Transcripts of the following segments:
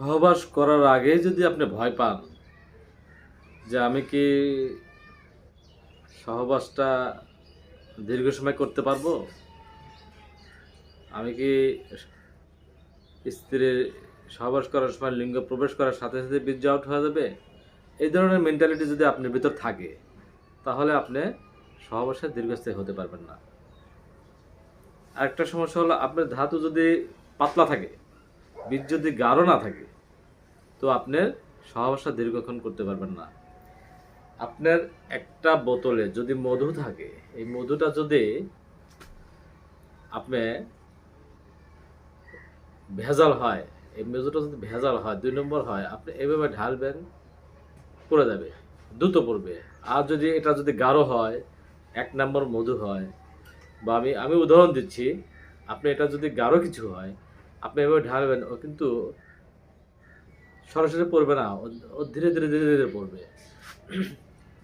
সহবাস করার আগেই যদি আপনি ভয় পান যে আমি কি সহবাসটা দীর্ঘ সময় করতে পারব? আমি কি স্ত্রীর সহবাস করার সময় লিঙ্গ প্রবেশ করার সাথে সাথে বীর্য আউট হয়ে যাবে? এই ধরনের মেন্টালিটি যদি আপনার ভিতর থাকে, তাহলে আপনি সহবাসে দীর্ঘস্থায়ী হতে পারবেন না। আরেকটা সমস্যা হলো, আপনার ধাতু যদি পাতলা থাকে বীজ যদি গাঢ় না থাকে, তো আপনার সহবাসা দীর্ঘক্ষণ করতে পারবেন না। আপনার একটা বোতলে যদি মধু থাকে, এই মধুটা যদি আপনি ভেজাল হয়, এই মধুটা যদি ভেজাল হয়, দুই নম্বর হয়, আপনি এভাবে ঢালবেন, পড়ে যাবে, দ্রুত পড়বে। আর যদি এটা যদি গাঢ় হয়, এক নম্বর মধু হয়, বা আমি আমি উদাহরণ দিচ্ছি, আপনি এটা যদি গাঢ় কিছু হয় আপনি এভাবে ঢালবেন, ও কিন্তু সরাসরি পড়বে না, ও- ধীরে ধীরে ধীরে ধীরে পড়বে।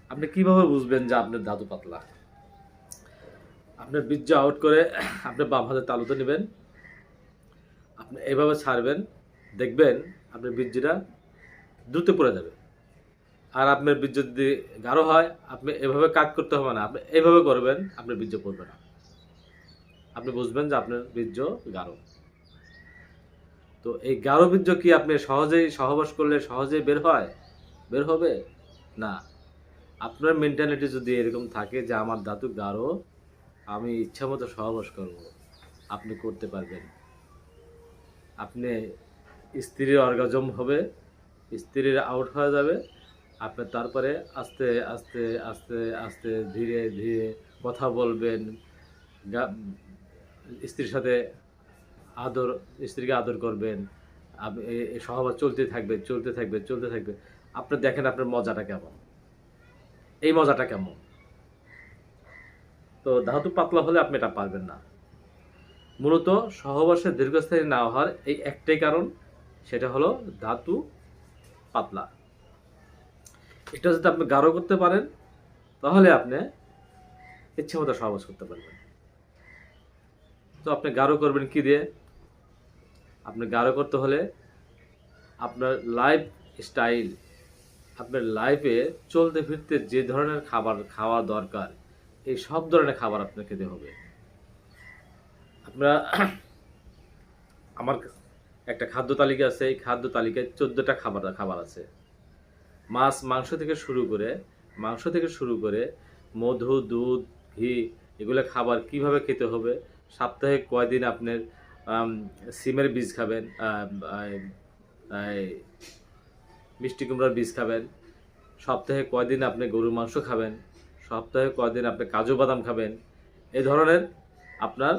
আপনি কীভাবে বুঝবেন যে আপনার ধাতু পাতলা? আপনার বীর্য আউট করে আপনি বাম হাতে তালুতে নেবেন, আপনি এভাবে ছাড়বেন, দেখবেন আপনার বীর্যটা দ্রুত পড়ে যাবে। আর আপনার বীর্য যদি গাঢ় হয়, আপনি এভাবে কাজ করতে হবে না, আপনি এভাবে করবেন, আপনার বীর্য পড়বে না। আপনি বুঝবেন যে আপনার বীর্য গাঢ়। তো এই গাঢ় কি আপনি সহজেই সহবাস করলে সহজেই বের হয়? বের হবে? না। আপনার মেন্টালিটি যদি এরকম থাকে যে আমার দাতু গাঢ়, আমি ইচ্ছা মতো সহবাস করব। আপনি করতে পারবেন। আপনি স্ত্রীর অর্গাজম হবে, স্ত্রীর আউট হয়ে যাবে। আপনি তারপরে আস্তে আস্তে আস্তে আস্তে ধীরে ধীরে কথা বলবেন। স্ত্রীর সাথে আদর, স্ত্রীকে আদর করবেন সহবাস চলতে থাকবে চলতে থাকবে চলতে থাকবে। আপনি দেখেন আপনার মজাটা কেমন। এই মজাটা কেমন? তো ধাতু পাতলা হলে আপনি এটা পারবেন না। মূলত সহবাসে দীর্ঘস্থায়ী না হওয়ার এই একটাই কারণ, সেটা হলো ধাতু পাতলা। এটা যদি আপনি গাঢ় করতে পারেন, তাহলে আপনি ইচ্ছে মতো সহবাস করতে পারবেন। তো আপনি গাঢ় করবেন কি দিয়ে? আপনি গাঢ় করতে হলে আপনার লাইফ স্টাইল আপনার লাইফে চলতে ফিরতে যে ধরনের খাবার খাওয়া দরকার, এই সব ধরনের খাবার আপনার খেতে হবে। আপনারা আমার একটা খাদ্য তালিকা আছে, এই খাদ্য তালিকায় চোদ্দোটা খাবার খাবার আছে। মাছ, মাংস থেকে শুরু করে, মাংস থেকে শুরু করে মধু, দুধ, ঘি, এগুলো খাবার কীভাবে খেতে হবে, সপ্তাহে কয়দিন আপনার সিমের বীজ খাবেন মিষ্টি কুমড়ার বীজ খাবেন। সপ্তাহে কয়দিন আপনি গরুর মাংস খাবেন? সপ্তাহে কয়দিন আপনি কাজু বাদাম খাবেন? এই ধরনের আপনার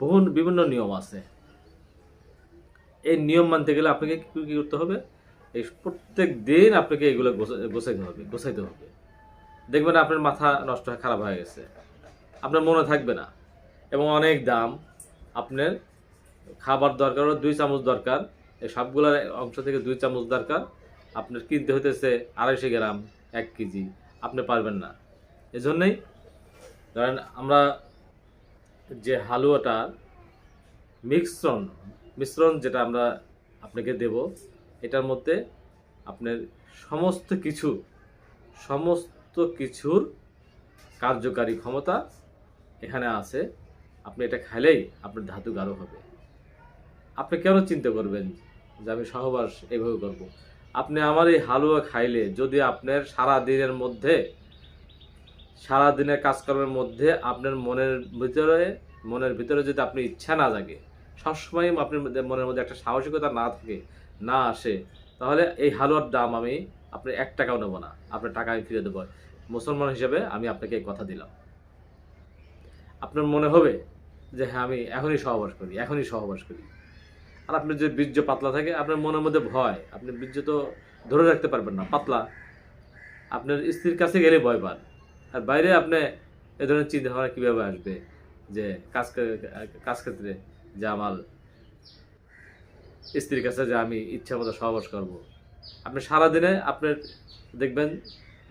বহু বিভিন্ন নিয়ম আছে। এই নিয়ম মানতে গেলে আপনাকে কী কি করতে হবে? এই প্রত্যেক দিন আপনাকে এগুলো গোছা- গোছাইতে হবে গোছাইতে হবে। দেখবেন আপনার মাথা নষ্ট হয়ে খারাপ হয়ে গেছে। আপনার মনে থাকবে না। এবং অনেক দাম আপনার খাবার দরকার দুই চামচ দরকার, এই সবগুলোর অংশ থেকে দুই চামচ দরকার। আপনার কিনতে হতেছে আড়াইশো গ্রাম, এক কেজি। আপনি পারবেন না। এজন্যই ধরেন আমরা যে হালুয়াটা, মিশ্রণ মিশ্রণ যেটা আমরা আপনাকে দেব, এটার মধ্যে আপনার সমস্ত কিছু, সমস্ত কিছুর কার্যকারী ক্ষমতা এখানে আছে। আপনি এটা খাইলেই আপনার ধাতু গাঢ় হবে। আপনি কেন চিন্তা করবেন যে আমি সহবাস এইভাবে করব? আপনি আমার এই হালুয়া খাইলে যদি আপনার সারা দিনের মধ্যে, সারা দিনের কাজকর্মের মধ্যে আপনার মনের ভিতরে মনের ভিতরে যদি আপনি ইচ্ছা না জাগে সবসময় আপনার মনের মধ্যে একটা সাহসিকতা না থাকে, না আসে, তাহলে এই হালুয়ার দাম আমি আপনি এক টাকাও নেব না। আপনার টাকা আমি ফিরে দেবো। মুসলমান হিসেবে আমি আপনাকে এই কথা দিলাম। আপনার মনে হবে যে হ্যাঁ আমি এখনই সহবাস করি, এখনই সহবাস করি। আর আপনার যে বীর্য পাতলা থাকে, আপনার মনের মধ্যে ভয়, আপনি বীর্য তো ধরে রাখতে পারবেন না, পাতলা। আপনার স্ত্রীর কাছে গেলে ভয় পান। আর বাইরে আপনি এ ধরনের চিন্তা ভাবনা কীভাবে আসবে? যে কাজ কাজ ক্ষেত্রে যে আমার স্ত্রীর কাছে যে আমি ইচ্ছা মতো সহবাস করব। আপনি সারাদিনে আপনার দেখবেন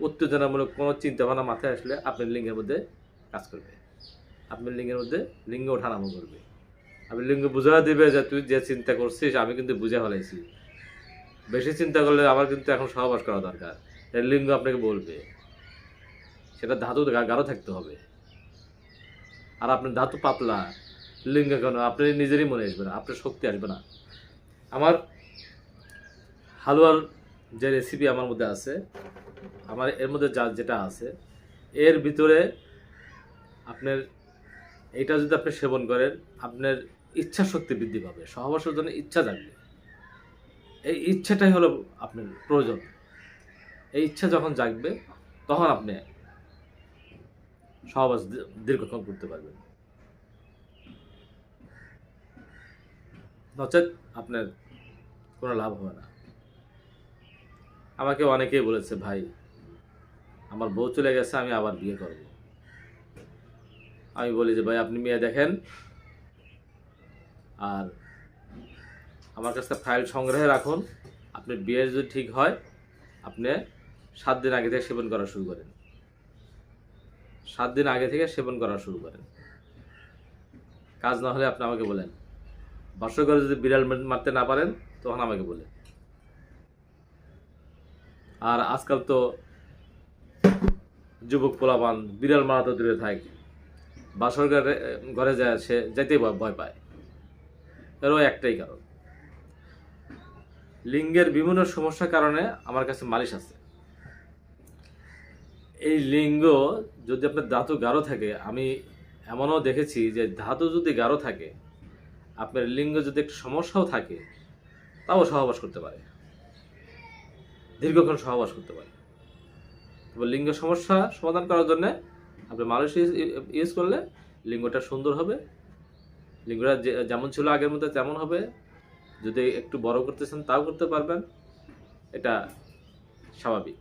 উত্তেজনামূলক কোনো চিন্তা ভাবনা মাথায় আসলে আপনার লিঙ্গের মধ্যে কাজ করবে। আপনার লিঙ্গের মধ্যে লিঙ্গ ওঠা ওঠানামো করবে। আপনি লিঙ্গ বুঝা দিবে যে তুই যে চিন্তা করছিস, আমি কিন্তু বুঝে ফেলাইছি। বেশি চিন্তা করলে আমার কিন্তু এখন সহবাস করা দরকার। লিঙ্গ আপনাকে বলবে। সেটা ধাতু গাঢ় থাকতে হবে। আর আপনার ধাতু পাতলা, লিঙ্গ কেন আপনি নিজেরই মনে আসবে না, আপনার শক্তি আসবে না। আমার হালুয়ার যে রেসিপি আমার মধ্যে আছে, আমার এর মধ্যে যা যেটা আছে, এর ভিতরে আপনার এটা যদি আপনি সেবন করেন, আপনার ইচ্ছা শক্তি বৃদ্ধি পাবে, সহবাসের জন্য ইচ্ছা জাগবে। এই ইচ্ছাটাই হলো আপনার প্রয়োজন। এই ইচ্ছা যখন জাগবে, তখন আপনি সহবাস দীর্ঘক্ষণ করতে পারবেন। নচেত আপনার কোনো লাভ হবে না। আমাকে অনেকেই বলেছে, ভাই, আমার বউ চলে গেছে, আমি আবার বিয়ে করব। আমি বলি যে, ভাই, আপনি মেয়ে দেখেন। আর আমার কাছে ফাইল সংগ্রহে রাখুন। আপনি বিয়ে যদি ঠিক হয়, আপনি সাত দিন আগে থেকে সেবন করা শুরু করেন। সাত দিন আগে থেকে সেবন করা শুরু করেন। কাজ না হলে আপনি আমাকে বলেন। বাসর যদি বিড়াল মারতে না পারেন, তখন আমাকে বলেন আর আজকাল তো যুবক পোলাপান বিড়াল মারা তো দূরে থাক। বাসর ঘরে ঘরে যায়, সে যেতেই ভয় পায়। এরও একটাই কারণ। লিঙ্গের বিভিন্ন সমস্যার কারণে আমার কাছে মালিশ আছে। এই লিঙ্গ যদি আপনার ধাতু গাঢ় থাকে, আমি এমনও দেখেছি যে ধাতু যদি গাঢ় থাকে, আপনার লিঙ্গ যদি একটু সমস্যাও থাকে, তাও সহবাস করতে পারে। দীর্ঘক্ষণ সহবাস করতে পারে। লিঙ্গ সমস্যা সমাধান করার জন্য আপনি মানুষ ইউজ করলে লিঙ্গটা সুন্দর হবে। লিঙ্গটা যেমন ছিল আগের মধ্যে তেমন হবে। যদি একটু বড় করতেছেন তাও করতে পারবেন। এটা স্বাভাবিক।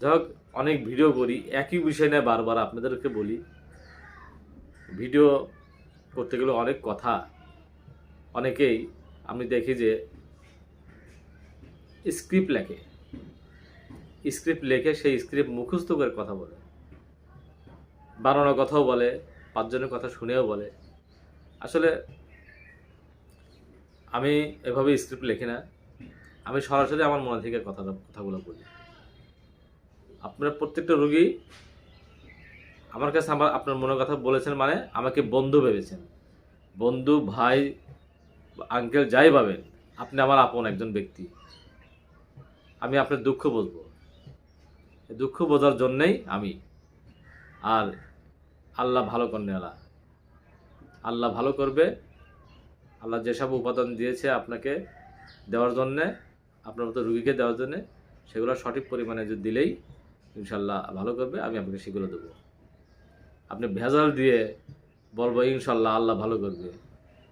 যাই অনেক ভিডিও করি। একই বিষয় নিয়ে বারবার আপনাদেরকে বলি। ভিডিও করতে গেলে অনেক কথা। অনেকেই আমি দেখি যে স্ক্রিপ্ট লেখে। স্ক্রিপ্ট লেখে, সেই স্ক্রিপ্ট মুখস্থ করে কথা বলে। বানানো কথাও বলে, পাঁচজনের কথা শুনেও বলে। আসলে আমি এভাবে স্ক্রিপ্ট লিখি না। আমি সরাসরি আমার মনে থেকে কথা, কথাগুলো বলি। আপনার প্রত্যেকটা রুগী আমার কাছে আমার, আপনার মনের কথা বলেছেন মানে আমাকে বন্ধু ভেবেছেন। বন্ধু, ভাই আঙ্কেল যাই পাবেন আপনি আমার আপন একজন ব্যক্তি। আমি আপনার দুঃখ বুঝব। দুঃখ বোঝার জন্যেই আমি। আর আল্লাহ ভালো কর্নেওয়ালা আল্লাহ ভালো করবে, আল্লাহ যেসব উপাদান দিয়েছে আপনাকে দেওয়ার জন্যে, আপনার মতো রুগীকে দেওয়ার জন্যে, সেগুলো সঠিক পরিমাণে যদি দিলেই ইনশাল্লাহ ভালো করবে, আমি আপনাকে সেগুলো দেবো। আপনি ভেজাল দিয়ে বলব ইনশাল্লাহ আল্লাহ ভালো করবে।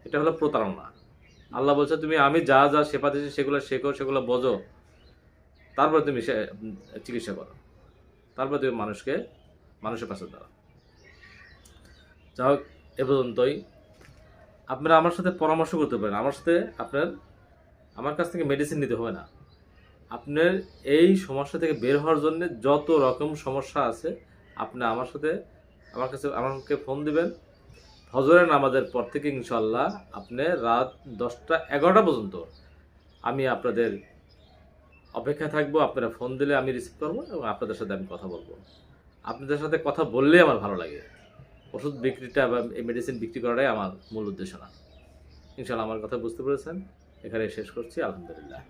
এটা হলো প্রতারণা। আল্লাহ বলছে, তুমি আমি যা যা সেবা দিয়েছি, সেগুলো শেখো, সেগুলো বোঝো। তারপর তুমি চিকিৎসা করো। তারপর তুমি মানুষকে, মানুষের পাশে দাও যা হোক, এ পর্যন্তই। আপনারা আমার সাথে পরামর্শ করতে পারেন। আমার সাথে আপনার, আমার কাছ থেকে মেডিসিন নিতে হবে না। আপনার এই সমস্যা থেকে বের হওয়ার জন্য যত রকম সমস্যা আছে, আপনি আমার সাথে, আমার কাছে, আমাকে ফোন দিবেন। ফজরের নামাজের পর থেকে ইনশাল্লাহ আপনি রাত দশটা এগারোটা পর্যন্ত আমি আপনাদের অপেক্ষা থাকব। আপনারা ফোন দিলে আমি রিসিভ করব এবং আপনাদের সাথে আমি কথা বলব। আপনাদের সাথে কথা বললেই আমার ভালো লাগে। ওষুধ বিক্রিটা বা এই মেডিসিন বিক্রি করাটাই আমার মূল উদ্দেশ্য না। ইনশাল্লাহ আমার কথা বুঝতে পেরেছেন। এখানে শেষ করছি। আলহামদুলিল্লাহ।